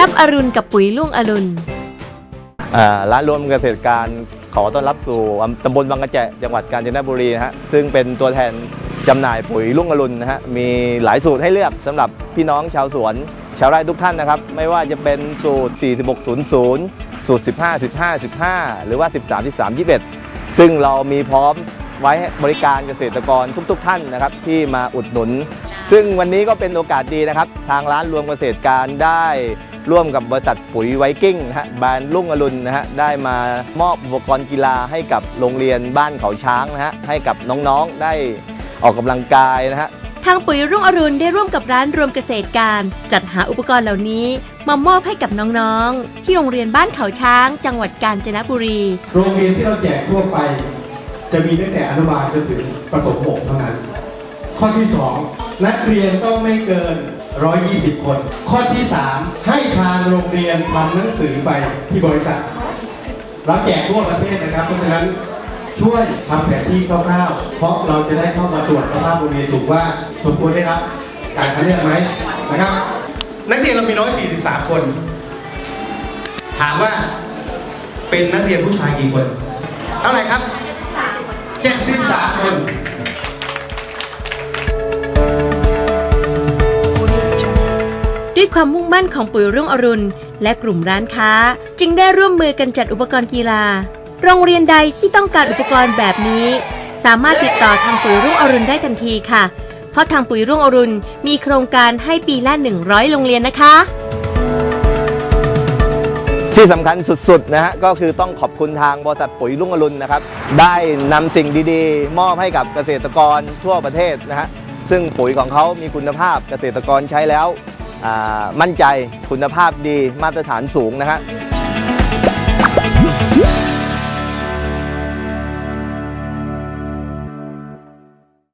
รับอรุณกับปุ๋ยลุ่งอรุณอ่าร้านรวมเกษตรการขอต้อนรับสู่ตำบลบางกระแจจังหวัดกาญจนบุรีนะฮะซึ่งเป็นตัวแทนจำหน่ายปุ๋ยลุ่งอรุณนะฮะมีหลายสูตรให้เลือกสำหรับพี่น้องชาวสวน ชาวไร่ทุกท่านนะครับ ไม่ว่าจะเป็นสูตร 4600 สูตร 15 15 15 หรือว่า 13 13 21 ซึ่งเรามีพร้อมไว้บริการเกษตรกรทุก ๆ ท่านนะครับ ที่มาอุดหนุน ซึ่งวันนี้ก็เป็นโอกาสดีนะครับ ทางร้านรวมเกษตรการได้ ร่วมกับบริษัทปุ๋ยไวกิ้งนะฮะแบรนด์รุ่งอรุณนะฮะได้มามอบอุปกรณ์กีฬาให้กับโรงเรียนบ้านเขาช้างนะฮะให้กับน้องๆได้ออกกำลังกายนะฮะทางปุ๋ยรุ่งอรุณได้ร่วมกับร้านรวมเกษตรการ จัดหาอุปกรณ์เหล่านี้มามอบให้กับน้องๆ ที่โรงเรียนบ้านเขาช้าง จังหวัดกาญจนบุรี โรงเรียนที่เราแจกทั่วไป จะมีตั้งแต่อนุบาลจนถึงประถมหกเท่านั้น ข้อที่ 2 นักเรียนต้องไม่เกิน 120 คน ข้อที่ 3 ให้ทางโรงเรียนทำหนังสือไปที่บริษัทเราแจกทั่วประเทศนะครับ เพราะฉะนั้นช่วยทำแผนที่คร่าวๆเพราะเราจะได้เข้ามาตรวจสภาพโรงเรียนถูกว่าสมควรได้รับการคัดเลือกไหมนะครับ นักเรียนเรามี 143 คน ถามว่าเป็นนักเรียนผู้ชายกี่คน เท่าไหร่ครับ 73 คน ด้วยความมุ่งมั่นของปุ๋ยรุ่งอรุณ และกลุ่มร้านค้า จึงได้ร่วมมือกันจัดอุปกรณ์กีฬา โรงเรียนใดที่ต้องการอุปกรณ์แบบนี้ สามารถติดต่อทางปุ๋ยรุ่งอรุณได้ทันทีค่ะ เพราะทางปุ๋ยรุ่งอรุณมีโครงการให้ปีละ 100 โรงเรียนนะคะ ที่สำคัญสุดๆนะฮะก็คือต้องขอบคุณทางบริษัทปุ๋ยรุ่งอรุณนะครับ ได้นำสิ่งดีๆ มอบให้กับเกษตรกรทั่วประเทศนะฮะซึ่งปุ๋ยของเขามีคุณภาพเกษตรกรใช้แล้ว มั่นใจคุณภาพดีมาตรฐานสูงนะครับ